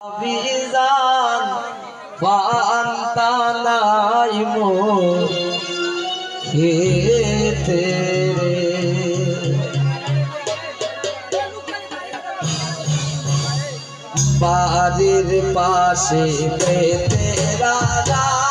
বিজান খেতে। বাড়ির পাশে পেতে রাজা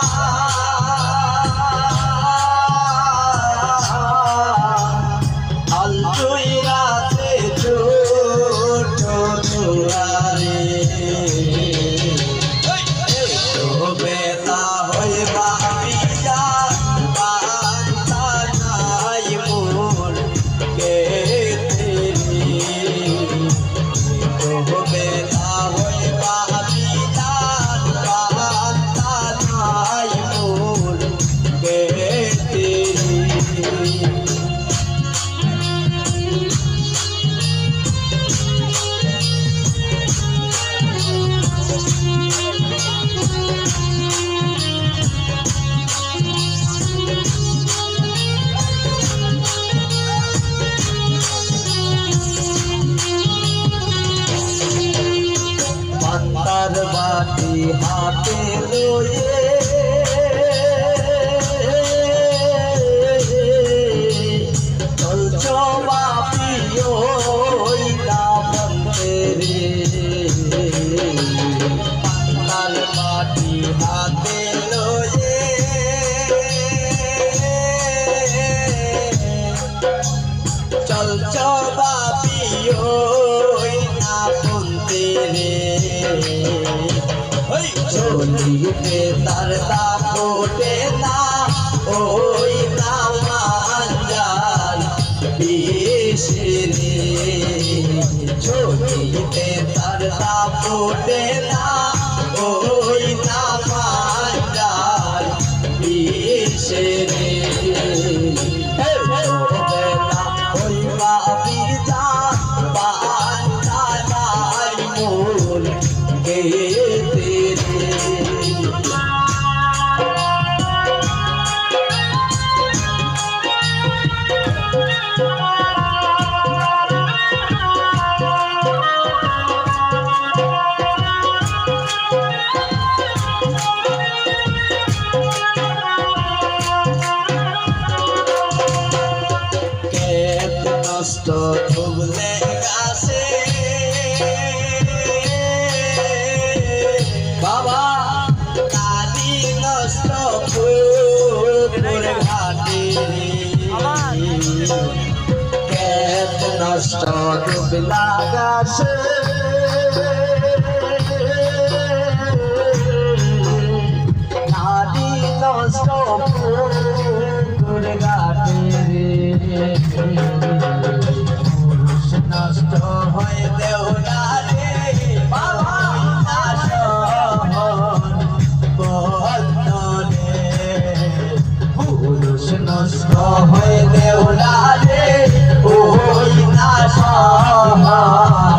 শরীরে তার তাপ ওঠে না ওই তামাজাল বিষে শরীরে তার তাপ না নষ্ট ডুবিল আকাশে নারী নষ্ট পুকুর ঘাটে পুরুষ নষ্ট হয়ে দেও না রে বাবা নষ্ট হয়ে দেও না রে। সহা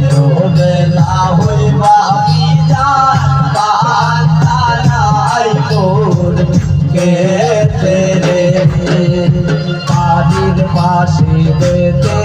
রে ও বেলা হই বাবি যা বান্দা নাই মোর কেতে রে বাড়ির পাশে বেতে